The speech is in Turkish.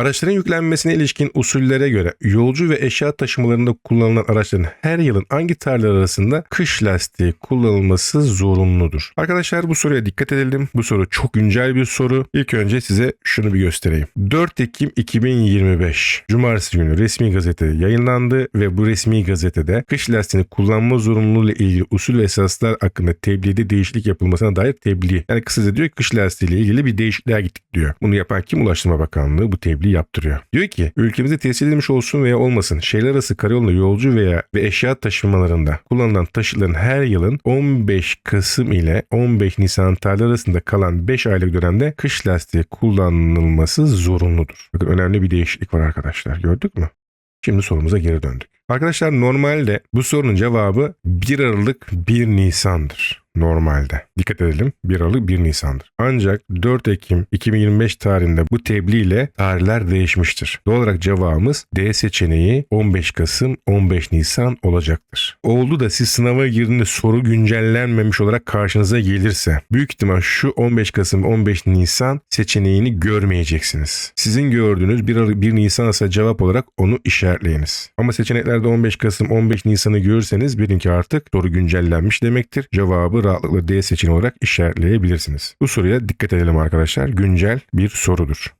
Araçların yüklenmesine ilişkin usullere göre yolcu ve eşya taşımalarında kullanılan araçların her yılın hangi tarihler arasında kış lastiği kullanılması zorunludur? Arkadaşlar bu soruya dikkat edelim. Bu soru çok güncel bir soru. İlk önce size şunu bir göstereyim. 4 Ekim 2025 Cumartesi günü resmi gazetede yayınlandı ve bu resmi gazetede kış lastiğini kullanma zorunluluğu ile ilgili usul ve esaslar hakkında tebliğde değişiklik yapılmasına dair tebliğ. Yani kısaca diyor ki kış lastiği ile ilgili bir değişikliğe gittik diyor. Bunu yapan kim? Ulaştırma Bakanlığı bu tebliği yaptırıyor. Diyor ki ülkemizde tescil edilmiş olsun veya olmasın şehirler arası karayolunda yolcu veya ve eşya taşımalarında kullanılan taşıtların her yılın 15 Kasım ile 15 Nisan tarihleri arasında kalan 5 aylık dönemde kış lastiği kullanılması zorunludur. Bakın önemli bir değişiklik var arkadaşlar. Gördük mü? Şimdi sorumuza geri döndük. Arkadaşlar normalde bu sorunun cevabı 1 Aralık 1 Nisan'dır. Normalde. Dikkat edelim 1 Aralık 1 Nisan'dır. Ancak 4 Ekim 2025 tarihinde bu tebliğ ile tarihler değişmiştir. Doğal olarak cevabımız D seçeneği 15 Kasım 15 Nisan olacaktır. Oldu da siz sınava girdiğinde soru güncellenmemiş olarak karşınıza gelirse büyük ihtimal şu 15 Kasım 15 Nisan seçeneğini görmeyeceksiniz. Sizin gördüğünüz 1, Aralık 1 Nisan ise cevap olarak onu işaretleyiniz. Ama seçeneklerde 15 Kasım 15 Nisan'ı görürseniz bilin ki artık soru güncellenmiş demektir. Cevabı rahatlıkla D seçeneği olarak işaretleyebilirsiniz. Bu soruya dikkat edelim arkadaşlar. Güncel bir sorudur.